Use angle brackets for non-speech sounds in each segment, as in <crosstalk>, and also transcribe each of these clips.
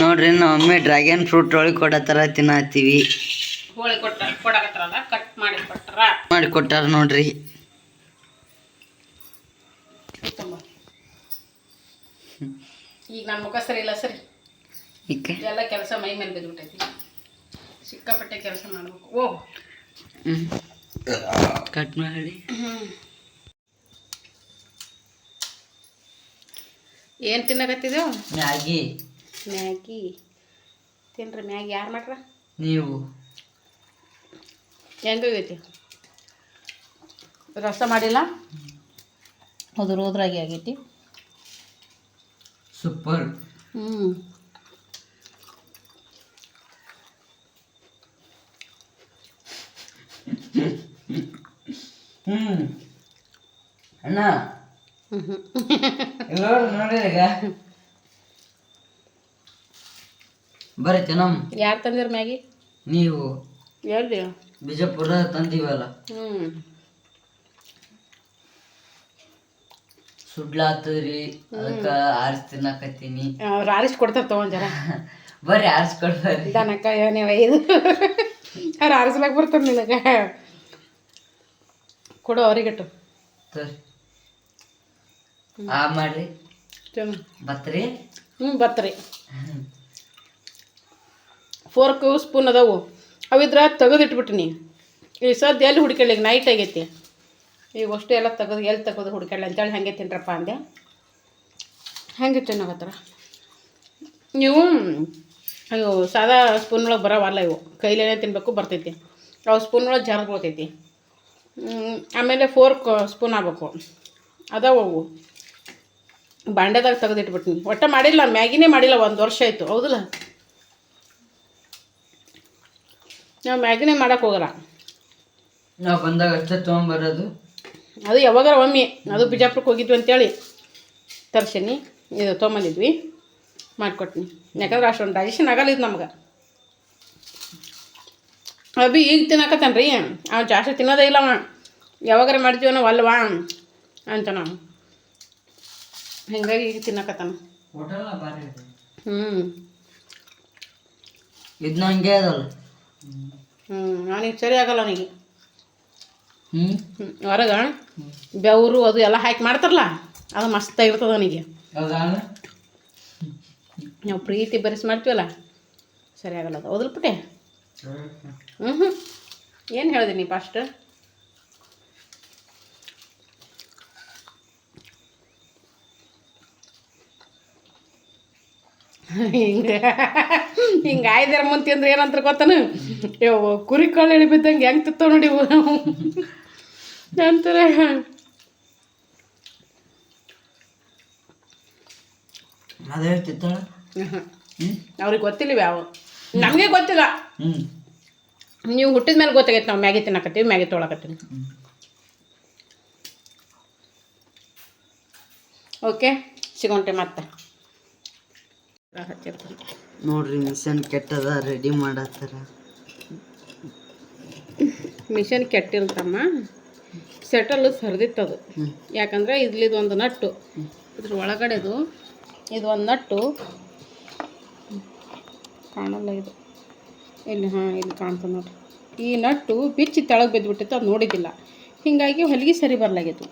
ನೋಡ್ರಿ ನಾವು mummy dragon fruit ಹೋಳಿ ಕೊಡತ್ತಾರ ತಿನ್ನತ್ತೀವಿ. ಹೋಳಿ ಕೊಟ್ಟ ಕೊಡಕತ್ತಾರಲ್ಲ ಕಟ್ ಮಾಡಿ ಕೊಟ್ಟಾರ ಮಾಡಿ ಕೊಟ್ಟಾರ ನೋಡ್ರಿ. ಈಗ ನಮ್ಮ ಮುಖ ಸರಿ ಇಲ್ಲ ಸರಿ. ಎಲ್ಲ ಕೆಲಸ ಮೈ ಮೇಲೆ ಬಿದ್ದುಬಿಟ್ಟೈತಿ ಸಿಕ್ಕಾಪಟ್ಟೆ ಕೆಲಸ ಮಾಡ್ಬೇಕು. ಓ. ಕಟ್ ಮಾಡಿ. ಏನು ತಿನ್ನಕತ್ತಿದ್ದೆವು ಮ್ಯಾಗಿ. ಮ್ಯಾಗಿ. ತಿನ್ರಿ ಮ್ಯಾಗಿ. ಯಾರು ಮಾಡ್ರ? ನೀವು. ಹೆಂಗೈತಿ? ರಸ ಮಾಡಿಲ್ಲ? ಅದು ರೋದ್ರಾಗಿ ಆಗೈತಿ. ಸೂಪರ್ ಹ್ಞೂ ಹ್ಞೂ ಅಣ್ಣ. ಎಲ್ಲರೂ ನೋಡಿ ಈಗ ಬರ್ರಿ ತಿನ್ನಮ್ ಯಾರು ತಂದಿರ ಮ್ಯಾಗಿ? ನೀವು. ಎಲ್ಲಿ ಬಿಜಾಪುರ ತಂದೀವಲ್ಲ. ಹ್ಞೂ ಸುಡ್ಲಾತದ್ರಿ ಅದಕ್ಕ ಆರಿಸ್ ತಿನ್ನಕತ್ತೀನಿ ಅವ್ರು ಆರಿಸಿ ಕೊಡ್ತಾರೆ ತೊಗೊಂಡ್ ಜರ. <laughs> ಬರ್ರಿ ಆರಿಸ್ಕೊಡ್ಬರ್ರಿ ದನಕ್ಕ ಏನೇ ಒಯ್ದು. ಅವ್ರು ಆರಿಸ್ಲಾಕ್ ಬರ್ತಾರೆ ನಿನಗೆ. ಕೊಡು ಅವ್ರಿಗಿಟ್ಟು ತೋರಿ. ಆ ಮಾಡ್ರಿ. ಬತ್ರಿ. ಹ್ಞೂ ಬತ್ತರಿ ಫೋರ್ಕು ಸ್ಪೂನ್ ಅದಾವು. ಅವಿದ್ರೆ ತೆಗೆದಿಟ್ಬಿಟ್ಟಿನಿ ಈ ಸದ್ಯ ಎಲ್ಲಿ ಹುಡ್ಕೊಳ್ಳಿ ಈಗ ನೈಟ್ ಆಗೈತಿ. ಈಗ ಅಷ್ಟು ಎಲ್ಲ ತೆಗೆದು ಎಲ್ಲಿ ತೆಗೆದು ಹುಡ್ಕೊಳ್ಳಿ ಅಂತೇಳಿ ಹಾಗೆ ತಿನ್ರಪ್ಪ ಅಂದೆ. ಹಾಗೆ ತಿನ್ನೋಗತ್ತರ ನೀವು ಅಯ್ಯೋ ಸಾದಾ ಸ್ಪೂನ್ ಒಳಗೆ ಬರೋವಲ್ಲ ಇವು. ಕೈಲೇನೆ ತಿನ್ನಬೇಕು ಬರ್ತೈತಿ. ಅವು ಸ್ಪೂನ್ ಒಳಗೆ ಜಾರ್ ಹ್ಮ್, ಆಮೇಲೆ ಫೋರ್ಕ್ ಸ್ಪೂನ್ ಆಗ್ಬೇಕು. ಅದಾವು ಬಾಂಡೆದಾಗ ತೆಗೆದಿಟ್ಬಿಟ್ಟಿನಿ ಒಟ್ಟ ಮಾಡಿಲ್ಲ ಮ್ಯಾಗಿನೇ ಮಾಡಿಲ್ಲ ಒಂದು ವರ್ಷ ಆಯಿತು. ಹೌದಲ್ಲ? ನಾವು ಮ್ಯಾಗಿನೇ ಮಾಡಕ್ಕೆ ಹೋಗಲ್ಲ. ನಾವು ಬಂದಾಗ ಅಷ್ಟೇ ತೊಗೊಂಬರೋದು. ಅದು ಯಾವಾಗಾರ ಒಮ್ಮೆ ಅದು ಬಿಜಾಪುರಕ್ಕೆ ಹೋಗಿದ್ವಿ ಅಂತೇಳಿ ತರ್ಸೀನಿ ಇದು ತೊಗೊಂಬಂದಿದ್ವಿ ಮಾಡ್ಕೊಟ್ನಿ. ಯಾಕಂದ್ರೆ ಅಷ್ಟೊಂದು ಡೈಜೆಷನ್ ಆಗಲ್ಲ ಇದು ನಮ್ಗೆ. ಅಭಿ ಈಗ ತಿನ್ನಕತ್ತಾನ ರೀ ಅವ ಜಾಸ್ತಿ ತಿನ್ನೋದೇ ಇಲ್ಲ ಅವ. ಯಾವಾಗಾರ ಮಾಡ್ತೀವಿ ನಾವು ಅಲ್ವಾ ಅಂತ ನಾವು ಹಿಂಗಾಗಿ ಈಗ ತಿನ್ನಕತ್ತಾನ. ಹ್ಞೂ ಇದನ್ನ ಹಂಗೆ ಅದಲ್ಲ. ಅವನಿಗೆ ಸರಿ ಆಗಲ್ಲ ಅವನಿಗೆ. ಹೊರಗೆ ಬೆವರು ಅದು ಎಲ್ಲ ಹಾಕಿ ಮಾಡ್ತಾರಲ್ಲ ಅದು ಮಸ್ತಾಗಿರ್ತದೆ ಅವನಿಗೆ. ಹೌದಾ ನಾವು ಪ್ರೀತಿ ಬರೆಸಿ ಮಾಡ್ತೀವಲ್ಲ ಸರಿ ಆಗಲ್ಲ ಅದು. ಓದಲ್ಪಟ್ಟೆ ಪುಟ್ಟೆ? ಹ್ಞೂ ಹ್ಞೂ ಏನು ಹೇಳಿದೆ ನೀ ಫಸ್ಟ್ ಹಿಂಗೆ. ಹಿಂಗೆ ಆಯ್ದಾರ ಮುಂತಿ ಅಂದ್ರೆ ಏನಂತ ಗೊತ್ತಾನು? ಯೋ ಕುರಿ ಕಾಳು ಎಳಿ ಬಿದ್ದಂಗೆ ಹೆಂಗೆ ತಿತ್ತವ ನೋಡಿ ಅಂತಾರೆ ಅವ್ರಿಗೆ ಗೊತ್ತಿಲ್ಲ ಯಾವ. ನಮಗೆ ಗೊತ್ತಿಲ್ಲ. ನೀವು ಹುಟ್ಟಿದ ಮೇಲೆ ಗೊತ್ತಾಗೈತೆ ನಾವು ಮ್ಯಾಗಿ ತಿನ್ನಕತ್ತೀವಿ ಮ್ಯಾಗಿ ತೊಳಕತ್ತೀವಿ. ಓಕೆ ಸಿಗೋಂಟೆ ಮತ್ತೆ. ನೋಡ್ರಿ ಮಿಷನ್ ಕೆಟ್ಟದ ರೆಡಿ ಮಾಡತ್ತಾರ. ಮಿಷನ್ ಕೆಟ್ಟಿರ್ತಮ್ಮ ಸೆಟಲ್ ಸರಿದಿತ್ತದು. ಯಾಕಂದ್ರೆ ಯಾಕಂದರೆ ಇದ್ಲಿದು ಒಂದು ನಟ್ಟು. ಇದ್ರ ಒಳಗಡೆದು ಇದು ಒಂದು ನಟ್ಟು. ಕಾಣಲ್ಲ ಇದು. ಇಲ್ಲಿ ಹಾಂ ಇಲ್ಲಿ ಕಾಣ್ತದೆ ನೋಡ್ರಿ. ಈ ನಟ್ಟು ಬಿಚ್ಚಿ ತೆಳಗೆ ಬಿದ್ದುಬಿಟ್ಟಿತ್ತು ಅದು ನೋಡಿದ್ದಿಲ್ಲ. ಹೀಗಾಗಿ ಹೊಲಿಗೆ ಸರಿ ಬರಲಾಗಿತ್ತು.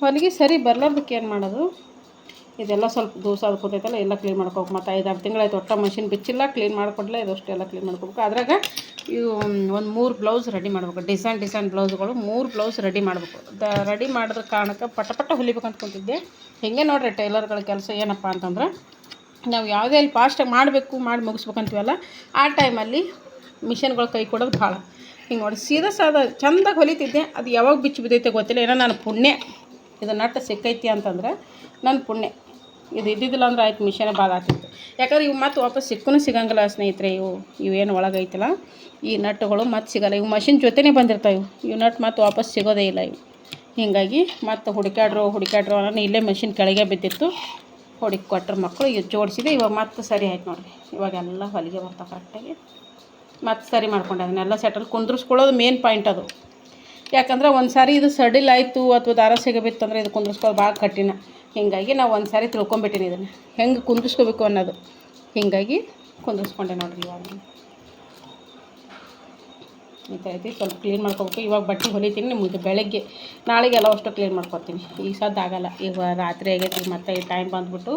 ಹೊಲಿಗೆ ಸರಿ ಬರ್ಲಾರ್ದಕ್ಕೆ ಏನು ಮಾಡೋದು? ಇದೆಲ್ಲ ಸ್ವಲ್ಪ ದೂಸ ಅದು ಕೂತೈತಲ್ಲ ಎಲ್ಲ ಕ್ಲೀನ್ ಮಾಡ್ಕೋಬೇಕು. ಮತ್ತು ಐದಾರು ತಿಂಗಳಾಯ್ತು ಒಟ್ಟ ಮಷಿನ್ ಬಿಚ್ಚಿಲ್ಲ ಕ್ಲೀನ್ ಮಾಡ್ಕೊಡ್ಲ ಇದಷ್ಟು ಎಲ್ಲ ಕ್ಲೀನ್ ಮಾಡ್ಕೋಬೇಕು. ಅದ್ರಾಗ ಇವು ಒಂದು ಮೂರು ಬ್ಲೌಸ್ ರೆಡಿ ಮಾಡ್ಬೇಕು. ಡಿಸೈನ್ ಡಿಸೈನ್ ಬ್ಲೌಸ್ಗಳು ಮೂರು ಬ್ಲೌಸ್ ರೆಡಿ ಮಾಡಬೇಕು. ದ ರೆಡಿ ಮಾಡಿದ್ರ ಕಾರಣಕ್ಕೆ ಪಟ ಪಟ ಹೊಲಿಬೇಕು ಅಂತ ಹೇಗೆ ನೋಡ್ರಿ ಟೈಲರ್ಗಳ ಕೆಲಸ ಏನಪ್ಪ ಅಂತಂದ್ರೆ, ನಾವು ಯಾವುದೇ ಅಲ್ಲಿ ಫಾಸ್ಟಾಗಿ ಮಾಡಬೇಕು, ಮಾಡಿ ಮುಗಿಸ್ಬೇಕಂತೀವಲ್ಲ ಆ ಟೈಮಲ್ಲಿ ಮಿಷನ್ಗಳು ಕೈ ಕೊಡೋದು ಭಾಳ. ಹಿಂಗೆ ನೋಡಿ ಸೀದಾ ಸಾದ ಚಂದಾಗಿ ಹೊಲಿತಿದ್ದೆ. ಅದು ಯಾವಾಗ ಬಿಚ್ಚಿ ಬಿದ್ದೈತೆ ಗೊತ್ತಿಲ್ಲ. ಏನೋ ನಾನು ಪುಣ್ಯ. ಇದು ನಟ್ಟು ಸಿಕ್ಕೈತಿ ಅಂತಂದ್ರೆ ನನ್ನ ಪುಣ್ಯ. ಇದು ಇದ್ದಿದ್ದಿಲ್ಲ ಅಂದ್ರೆ ಆಯ್ತು, ಮಿಷನೇ ಭಾಳ ಆಗ್ತಿತ್ತು. ಯಾಕಂದ್ರೆ ಇವು ಮತ್ತೆ ವಾಪಸ್ ಸಿಕ್ಕೂ ಸಿಗಂಗಿಲ್ಲ ಸ್ನೇಹಿತರೆ, ಇವು ಇವೇನು ಒಳಗೈತಲ್ಲ. ಈ ನಟ್ಟುಗಳು ಮತ್ತೆ ಸಿಗಲ್ಲ. ಇವು ಮಷಿನ್ ಜೊತೆನೇ ಬಂದಿರ್ತಾವೆ ಇವು. ಇವು ನಟ್ ಮತ್ತೆ ವಾಪಸ್ ಸಿಗೋದೇ ಇಲ್ಲ ಇವು. ಹೀಗಾಗಿ ಮತ್ತೆ ಹುಡುಕಾಡ್ರು ಹುಡುಕಾಡ್ರು ಅನ್ನೋ ಇಲ್ಲೇ ಮಷಿನ್ ಕೆಳಗೆ ಬಿದ್ದಿತ್ತು. ಹುಡುಕಿ ಕೊಟ್ಟರು ಮಕ್ಕಳು ಇವು ಜೋಡಿಸಿದೆ. ಇವಾಗ ಮತ್ತೆ ಸರಿ ಆಯ್ತು ನೋಡಿರಿ. ಇವಾಗೆಲ್ಲ ಹೊಲಿಗೆ ಬರ್ತಾವೆ ಕರೆಕ್ಟಾಗಿ ಮತ್ತೆ ಸರಿ ಮಾಡ್ಕೊಂಡೆ ಅದನ್ನೆಲ್ಲ ಸೆಟಲ್ ಕುಂದ್ರಿಸ್ಕೊಳ್ಳೋದು ಮೇನ್ ಪಾಯಿಂಟ್ ಅದು. ಯಾಕಂದ್ರೆ ಒಂದು ಸಾರಿ ಇದು ಸಡಿಲ್ ಆಯಿತು, ಅಥವಾ ದಾರ ಸಿಗಬೇಕಂದ್ರೆ ಇದು ಕುಂದ್ರಿಸ್ಕೊಳ್ಳೋದು ಭಾಳ ಕಠಿಣ. ಹೀಗಾಗಿ ನಾವು ಒಂದು ಸಾರಿ ತಿಳ್ಕೊಂಬಿಟ್ಟಿನಿ ಇದನ್ನು. ಹೆಂಗೆ ಕುಂದಿಸ್ಕೋಬೇಕು ಅನ್ನೋದು. ಹೀಗಾಗಿ ಕುಂದಿಸ್ಕೊಂಡೆ ನೋಡಿರಿ ಇವಾಗ. ಈ ಥರ ಐತಿ, ಸ್ವಲ್ಪ ಕ್ಲೀನ್ ಮಾಡ್ಕೋಬೇಕು. ಇವಾಗ ಬಟ್ಟೆ ಹೊಲಿತೀನಿ ನಿಮಗೆ ಬೆಳಗ್ಗೆ. ನಾಳೆಗೆಲ್ಲ ಅಷ್ಟು ಕ್ಲೀನ್ ಮಾಡ್ಕೊತೀನಿ. ಈಗ ಸದ್ದು ಆಗಲ್ಲ. ಈಗ ರಾತ್ರಿ ಆಗೈತಿ, ಮತ್ತು ಈ ಟೈಮ್ ಬಂದ್ಬಿಟ್ಟು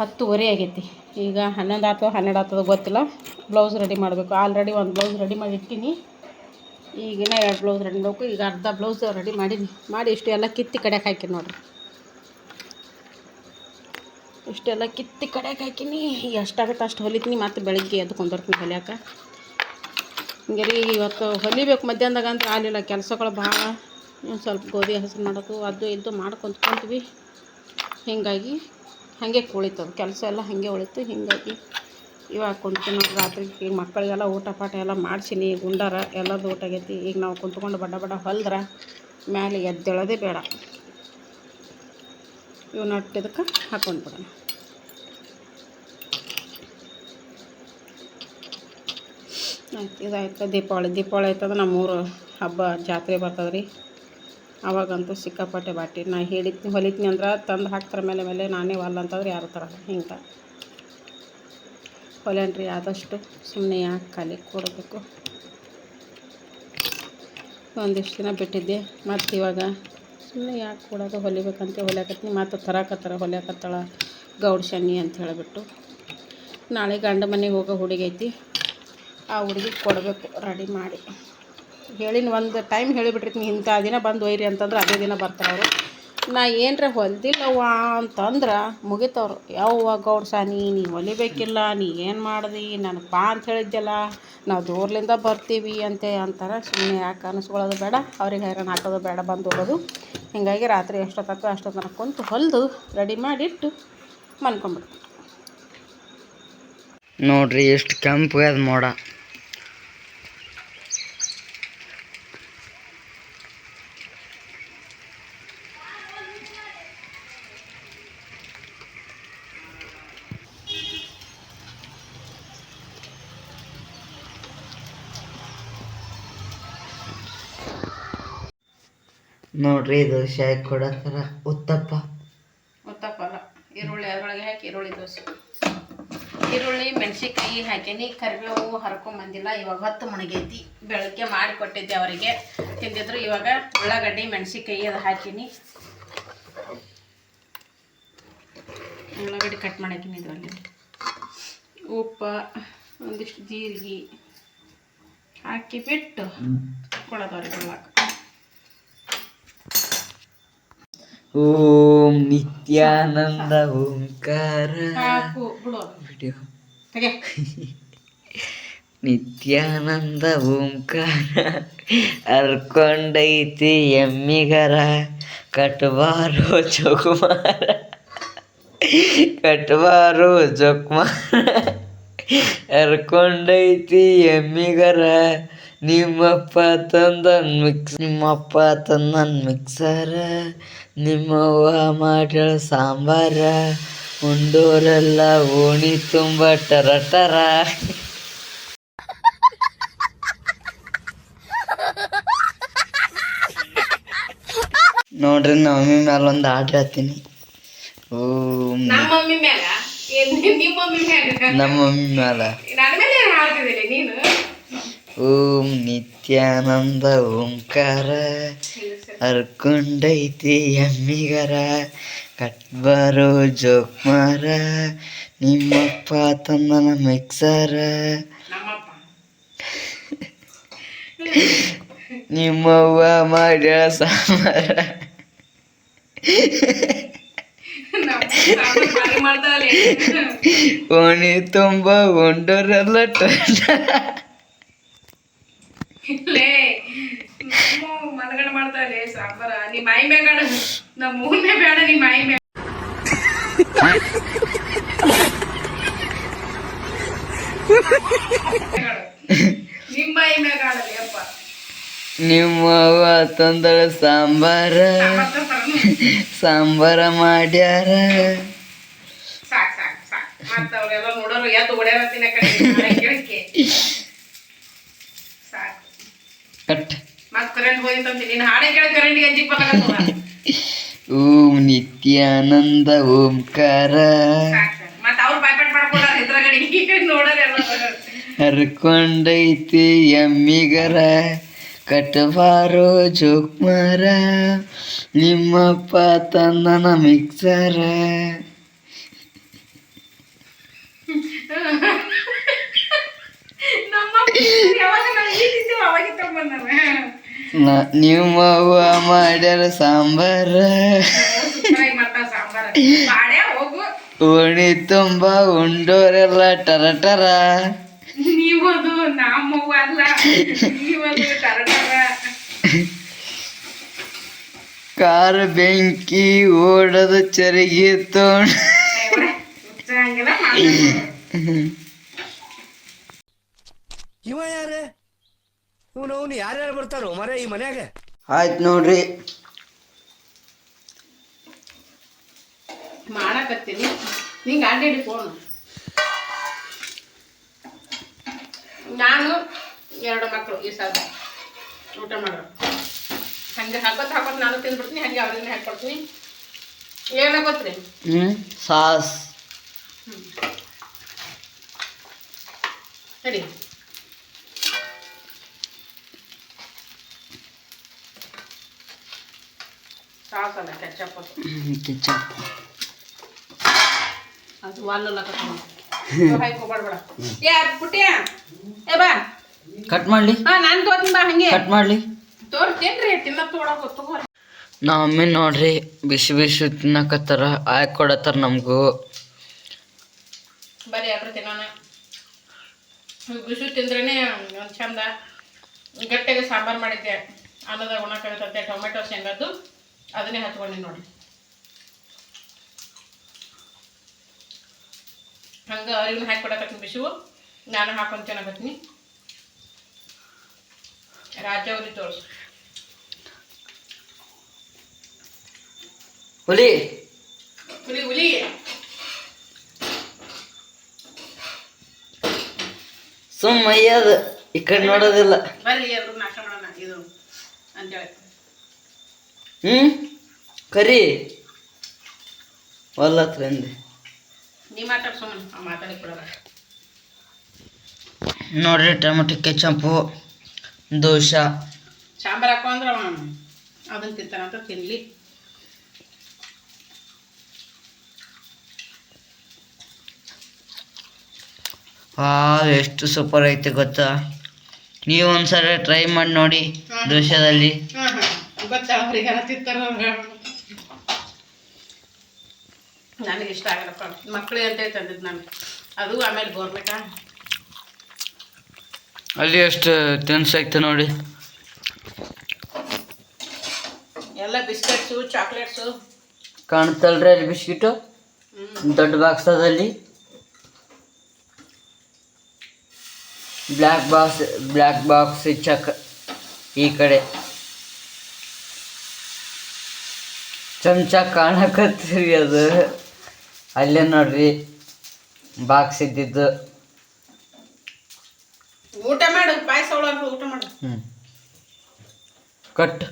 ಹತ್ತುವರೆ ಆಗೈತಿ. ಈಗ ಹನ್ನೊಂದು ಆತೋ ಹನ್ನೆರಡು ಆತದ ಗೊತ್ತಿಲ್ಲ. ಬ್ಲೌಸ್ ರೆಡಿ ಮಾಡಬೇಕು. ಆಲ್ರೆಡಿ ಒಂದು ಬ್ಲೌಸ್ ರೆಡಿ ಮಾಡಿ ಇಟ್ಟಿನಿ ಈಗಿನ ಎರಡು ಬ್ಲೌಸ್ ರೆಡಿ ಮಾಡಬೇಕು. ಈಗ ಅರ್ಧ ಬ್ಲೌಸ್ ರೆಡಿ ಮಾಡೀನಿ. ಮಾಡಿ ಇಷ್ಟು ಎಲ್ಲ ಕಿತ್ತಿ ಕಡೆಗೆ ಹಾಕಿ ನೋಡ್ರಿ. ಇಷ್ಟೆಲ್ಲ ಕಿತ್ತಿ ಕಡೆಗೆ ಹಾಕಿನಿ. ಎಷ್ಟಾಗುತ್ತೆ ಅಷ್ಟು ಹೊಲಿತೀನಿ, ಮತ್ತು ಬೆಳಗ್ಗೆ ಎದ್ದು ಕೊಂಡ್ಬರ್ತೀನಿ ಹೊಲಿಯಾಕ. ಹಿಂಗೆ ರೀ ಇವತ್ತು ಹೊಲಿಬೇಕು ಮಧ್ಯಾಹ್ನದಾಗ ಅಂತ ಆಗಲಿಲ್ಲ, ಕೆಲಸಗಳು ಭಾಳ. ಸ್ವಲ್ಪ ಗೋಧಿ ಹೆಸರು ಮಾಡೋದು, ಅದು ಇದು ಮಾಡ್ಕೊಂತ್ಕೊಂತೀವಿ ಹೀಗಾಗಿ ಹಾಗೆ ಕುಳಿತದ ಕೆಲಸ ಎಲ್ಲ ಹಾಗೆ ಉಳಿತು. ಹೀಗಾಗಿ ಇವಾಗ ಕುಂತ್ಕೊಂಡು ರಾತ್ರಿ ಈಗ ಮಕ್ಕಳಿಗೆಲ್ಲ ಊಟ ಪಾಠ ಎಲ್ಲ ಮಾಡ್ಸೀನಿ, ಗುಂಡಾರ ಎಲ್ಲದು ಊಟ ಆಗೈತಿ. ಈಗ ನಾವು ಕುಂತ್ಕೊಂಡು ಬಡ ಬಡ ಹೊಲ್ದ್ರೆ, ಮ್ಯಾಲೆ ಎದ್ದೇಳೋದೇ ಬೇಡ. ಇವು ಹಾಕೊಂಡು ಹಾಕೊಂಡ್ಬಿಡೋಣ ಆಯ್ತು, ಇದಾಯ್ತು. ದೀಪಾವಳಿ ದೀಪಾವಳಿ ಆಯ್ತಂದ್ರೆ ನಮ್ಮೂರು ಹಬ್ಬ ಜಾತ್ರೆ ಬರ್ತದೆ ರೀ ಅವಾಗಂತೂ ಸಿಕ್ಕಾಪಟ್ಟೆ ಬಾಟಿ. ನಾ ಹೇಳಿದ್ನಿ ಹೊಲಿತೀನಿ ಅಂದ್ರೆ ತಂದು ಹಾಕ್ತಾರೆ ಮೇಲೆ ಮೇಲೆ ನಾನೇ ಹೊಲ್ಲ ಅಂತಂದ್ರೆ ಯಾರು ಥರ ಹಿಂಗೆ. ಹೊಲೇನ್ರಿ ಆದಷ್ಟು ಸುಮ್ಮನೆ ಯಾಕೆ ಖಾಲಿ ಕೊಡಬೇಕು? ಒಂದಿಷ್ಟು ದಿನ ಬಿಟ್ಟಿದ್ದೆ. ಮತ್ತು ಇವಾಗ ಸುಮ್ಮನೆ ಯಾಕೆ ಕೊಡೋದು ಹೊಲಿಬೇಕಂತ? ಹೊಲಿಯಾಕತ್ತೀನಿ ಮತ್ತು ತರಾಕತ್ತಾರ ಹೊಲಿಯಾಕತ್ತಾಳ ಗೌಡ ಶನಿ ಅಂತ ಹೇಳಿಬಿಟ್ಟು. ನಾಳೆ ಗಂಡ ಮನೆಗೆ ಹೋಗೋ ಹುಡುಗಿ ಐತಿ. ಆ ಹುಡುಗಿಗೆ ಕೊಡಬೇಕು ರೆಡಿ ಮಾಡಿ. ಹೇಳಿನ ಒಂದು ಟೈಮ್ ಹೇಳಿಬಿಟ್ಟಿರ್ತೀನಿ ಇಂಥ ದಿನ ಬಂದು ಒಯ್ಯಿರಿ ಅಂತಂದ್ರೆ ಅದೇ ದಿನ ಬರ್ತಾರೆ ಅವರು. ನಾ ಏನರ ಹೊಲ್ದಿಲ್ಲವ್ವ ಅಂತಂದ್ರೆ ಮುಗಿತವ್ರು. ಯವ್ವ ಗೌಡ್ಸ, ನೀ ಹೊಲಿಬೇಕಿಲ್ಲ, ನೀ ಏನು ಮಾಡ್ದಿ, ನನಗೆ ಬಾ ಅಂತ ಹೇಳಿದ್ದೆಲ್ಲ ನಾವು ದೂರ್ಲಿಂದ ಬರ್ತೀವಿ ಅಂತೆ ಅಂತಾರೆ. ಸುಮ್ಮನೆ ಯಾಕೆ ಅನಿಸ್ಕೊಳ್ಳೋದು ಬೇಡ, ಅವ್ರಿಗೆ ಹೈರಾಣ ಹಾಕೋದು ಬೇಡ, ಬಂದು ಹೋಗೋದು. ಹೀಗಾಗಿ ರಾತ್ರಿ ಎಷ್ಟೊತ್ತಕ್ಕ ಅಷ್ಟೊತ್ತನ ಕುಂತು ಹೊಲಿದು ರೆಡಿ ಮಾಡಿಟ್ಟು ಮನ್ಕೊಂಬಿಡ್ತೀನಿ ನೋಡ್ರಿ ಎಷ್ಟು ಕೆಂಪು ಮೋಡ. ನೋಡ್ರಿ ಇದು ಶಾಯಿ ಕೊಡತ್ತಾರ ಉತ್ತಪ್ಪ. ಉತ್ತಪ್ಪಲ್ಲ ಈರುಳ್ಳಿ ಅದರೊಳಗೆ ಹಾಕಿ ಈರುಳ್ಳಿ ದೋಸೆ ಈರುಳ್ಳಿ ಮೆಣಸಿನ್ಕಾಯಿ ಹಾಕೇನಿ ಕರಿಬೇವು ಹರ್ಕೊಂಬಂದಿಲ್ಲ ಇವಾಗ ಹೊತ್ತು ಮುಣಗೈತಿ. ಬೆಳಗ್ಗೆ ಮಾಡಿ ಕೊಟ್ಟಿದ್ದೆ ಅವರಿಗೆ. ತಿಂದಿದ್ರು ಇವಾಗ ಉಳ್ಳಾಗಡ್ಡಿ ಮೆಣಸಿನ್ಕಾಯಿ ಅದು ಹಾಕೀನಿ. ಉಳ್ಳಾಗಡ್ಡಿ ಕಟ್ ಮಾಡಾಕಿನಿ ಇದರಲ್ಲಿ. ಉಪ್ಪು ಒಂದಿಷ್ಟು ಜೀರಿಗೆ ಹಾಕಿ ಬಿಟ್ಟು ಕೊಡೋದವ್ರಿಗೆ ಉಳ್ಳಾಕ ಓಂ ನಿತ್ಯಾನಂದ ಓಂಕಾರ ವಿಡಿಯೋ ನಿತ್ಯಾನಂದ ಓಂಕಾರ ಹರ್ಕೊಂಡೈತಿ ಎಮ್ಮಿಗರ ಕಟ್ಬಾರೋ ಜೋಕುಮಾರ ಕಟ್ಬಾರೋ ಜೋಕುಮಾರ ಹರ್ಕೊಂಡೈತಿ ಎಮ್ಮಿಗರ ನಿಮ್ಮಪ್ಪ ತಂದನ್ ಮಿಕ್ಸ್ ನಿಮ್ಮಪ್ಪ ತಂದನ್ ಮಿಕ್ಸರ ನಿಮ್ಮವ್ವ ಮಾಡ್ಯಾಳ ಸಾಂಬಾರ ಉಂಡೋರೆಲ್ಲ ಓಣಿ ತುಂಬ ಟರ ಟರ ನೋಡ್ರಿ ಮಮ್ಮಿ ಮ್ಯಾಲ ಒಂದು ಆಟ ಹೇಳ್ತೀನಿ. ಓಂ ನಮ್ಮ ಮಮ್ಮಿ ಮ್ಯಾಲ? ನಿಮ್ಮ ನಮ್ಮ ಮಮ್ಮಿ ಮ್ಯಾಲ. ಓಂ ನಿತ್ಯಾನಂದ ಓಂಕಾರ ಹರ್ಕೊಂಡೈತಿ ಎಮ್ಮಿಗರ ಕಟ್ಬಾರೋ ಜೋಕ್ಮಾರ ನಿಮ್ಮಪ್ಪ ತಂದನ ಮಿಕ್ಸರ ನಿಮ್ಮವ್ವ ಮಾಡ್ಯಾಳ ಸಾಂಬಾರ ಮಾಡ್ತಾವಲ್ಲ ಓಣಿ ತುಂಬ ಉಂಡೋರೆಲ್ಲ ಟರ ಲೇ ನಮ್ಮ ಮಾಡ್ತಾ ಲೇ ಸಾಂಬಾರ. ನಿಮ್ಮ ಮೈ ಮ್ಯಾಗಾಡ ನಮ್ಮ ಮೂರ್ನೇ ಬೇಡ ನೀ ಮೈ ಮ್ಯಾಗ ನಿಮ್ಮ ಮೈ ಮ್ಯಾಗ ಆಡಲಿ ಅಪ್ಪ ನಿಮ್ಮವ್ವ ತಂದಳ ಸಾಂಬಾರ. ಸಾಂಬಾರ ಮಾಡ್ಯಾರ. ಸಾಕ್ ಸಾಕ್ ಸಾಕ್. ಮತ್ತ ಅವ್ರೆಲ್ಲ ನೋಡೋರು ಎದ್ದು ಕಡೆ ಕೇಳಕ್ಕೆ ಸಾಕ್ ಕಟ್ ಕರೆಂಟ್ ಅಂತ ನೀನ್ ಹಾಡೆ ಕೇಳ ಕರೆಂಟ್ ಅಂಜಿಕ್ ಬರ್ತದ ಓಂ ನಿತ್ಯಾನಂದ ಓಂಕಾರ. ಮತ್ತ ಅವ್ರು ಬಾಯ್ಪಾಟ್ ಮಾಡ್ಕೊಂಡಾರ ಇದ್ರ ಕಡೆ <laughs> ನೋಡೋರೆಲ್ಲ ಹರ್ಕೊಂಡೈತಿ ಎಮ್ಮಿಗರ. ಕಟ್ಟಬಾರೋ ಜೋಕ್ಮಾರ. ನಿಮ್ಮಪ್ಪ ತನ್ನ ಮಿಕ್ಸರ. <laughs> ನಮ್ಮ ಯಾವಾಗ ನಾವು ಈ ಅವಾಗ ಅವಾಗಿ ನ- ನಿಮ್ಮವ್ವ ಮಾಡ್ಯಾರ ಸಾಂಬಾರ. ಸೂಪರಾಗಿ ಮಾಡ್ತಾವ ಸಾಂಬಾರ. ಬಾಡ್ಯಾ ಹೋಗು. ಓಣಿ ತುಂಬ ಉಂಡೋರೆಲ್ಲ ಟರ ಟರ. ಕಾರ್ ಬೆಂಕಿ ಓಡದ ಚರಿಗೆ ತೋಣ. <laughs> ಇವ ಯಾರೇ? ಇವನು ಅವನು ಯಾರ್ಯಾರು ಬರ್ತಾರೋ ಮರ ಈ ಮನ್ಯಾಗ? ಆಯ್ತು ನೋಡ್ರಿ. ಮಾಡಕತ್ತೀನಿ. ನಿಂಗೆ ಅಡ್ಡಾಡಿ ಫೋನು ನಾನು ಎರಡು ಮಕ್ಕಳು ಈ ಸಲ. ಊಟ ಮಾಡೋರು ಹಂಗೆ ಹಾಕೋತ್ ಹಾಕೋತ್ ನಾನು ತಿಂದ್ಬಿಡ್ತೀನಿ ಹಂಗೆ ಅವ್ರಿಗೆ ಹಾಕ್ಕೊಡ್ತೀನಿ ಗೊತ್ತ್ರಿ? ಹ್ಮ್ ಸಾಸ್. ಸರಿ. ಸಾಸಲ್ಲ ಕೆಚ್ಚಪ್ಪ ಕೆಚಪ್ ಅದು ವಾಲಲ್ಲ ಹಾಕೋಬೇಡ ಏ ಬಾ ಕಟ್ ಮಾಡ್ಲಿ ಹಾ ನಾನು ತೋತೀನಿ ಬಾ ಹಂಗೆ ಕಟ್ ಮಾಡ್ಲಿ ತೋರ್ತೇನ್ರಿ ತಿನ್ನ ತಗೊಳಕ್ ತಗೋ ನಮ್ಮ ನೋಡ್ರಿ ಬಿಸಿ ಬಿಸಿ ತಿನ್ನಕತ್ತಾರ ಆಯ್ ಕೊಡತ್ತಾರ ನಮಗೂ. ಬರೀ ಅದ್ರ ತಿನ್ನೋಣ. ಬಿಸಿ ತಿಂದ್ರೇ ಒಂದು ಚಂದ. ಗಟ್ಟಿಗೆ ಸಾಂಬಾರ್ ಮಾಡಿದ್ದೆ. ಅನ್ನದ ಉಣಕ್ಕೆ ಟೊಮೆಟೊ ಶೇಂಗದ್ದು. ಅದನ್ನೇ ಹಚ್ಕೊಂಡಿ ನೋಡಿ. ಹಂಗೆ ಅವ್ರಿಗೂ ಹಾಕಿ ಕೊಡಕತ್ತೀನಿ ಬಿಸಿವು ನಾನು ಹಾಕೊಂಡು ತಿನ್ನಕತ್ತೀನಿ ರಾಜ ಅವ್ರಿಗೆ ತೋರಿಸು. ಹುಲಿ. ಹುಲಿ ಹುಲಿ. ಸುಮ್ಮ ಅಯ್ಯದ ಈ ಕಡೆ ನೋಡೋದಿಲ್ಲ. ಬರ್ರಿ ಎಲ್ರು ನಾಶ ಮಾಡೋಣ. ಇದು ಅಂತೇಳಿ. ಹ್ಮ್? ಕರಿ. ಒಲ್ಲತ್ರ ಅಂದೆ. ನೀ ಮಾತಾಡ್ ಸುಮ್ಮನೆ ಮಾತಾಡಿ ಕೊಡಲ್ಲ ನೋಡ್ರಿ ಟೊಮೆಟೊ ಕೆಚಂಪು ದೋಸೆ ಸಾಂಬಾರು ಹಾಕೋ ಅಂದ್ರೆ ಅದನ್ನ ತಿಂತಾನಂತ ತಿನ್ಲಿ. ಆ ಎಷ್ಟು ಸೂಪರ್ ಐತೆ ಗೊತ್ತಾ? ನೀವು ಒಂದ್ಸಲ ಟ್ರೈ ಮಾಡಿ ನೋಡಿ ದೋಷದಲ್ಲಿ ಗೊತ್ತಾ ಅವ್ರಿಗೆ ತಿಂತಾರ ನನಗೆ ಇಷ್ಟ ಆಗಲ್ಲಪ್ಪ ಮಕ್ಕಳಿಗೆ ಅಂತೇಳಿ ತಂದಿದ್ದು ನಾನು. ಅದು ಆಮೇಲೆ ಗೋರ್ಮೆಂಟಾ ಅಲ್ಲಿ ಎಷ್ಟು ತಿನ್ಸೈತೆ ನೋಡಿ. ಎಲ್ಲ ಬಿಸ್ಕೆಟ್ಸು ಚಾಕ್ಲೇಟ್ಸು. ಕಾಣ್ತಲ್ರಿ ಅಲ್ಲಿ ಬಿಸ್ಕಿಟು. ದೊಡ್ಡ ಬಾಕ್ಸ್ ಅದಲ್ಲಿ. ಬ್ಲ್ಯಾಕ್ ಬಾಕ್ಸ್ ಬ್ಲ್ಯಾಕ್ ಬಾಕ್ಸ್ ಚಕ್ ಈ ಕಡೆ. ಚಮಚ ಕಾಣಕತ್ತೀರಿ ಅದು. ಅಲ್ಲೇ ನೋಡ್ರಿ ಬಾಕ್ಸ್ ಇದ್ದಿದ್ದು. ಊಟ ಮಾಡು ಪಾಯಸ ಊಟ ಮಾಡು. ಹ್ಞೂ ಕಟ್.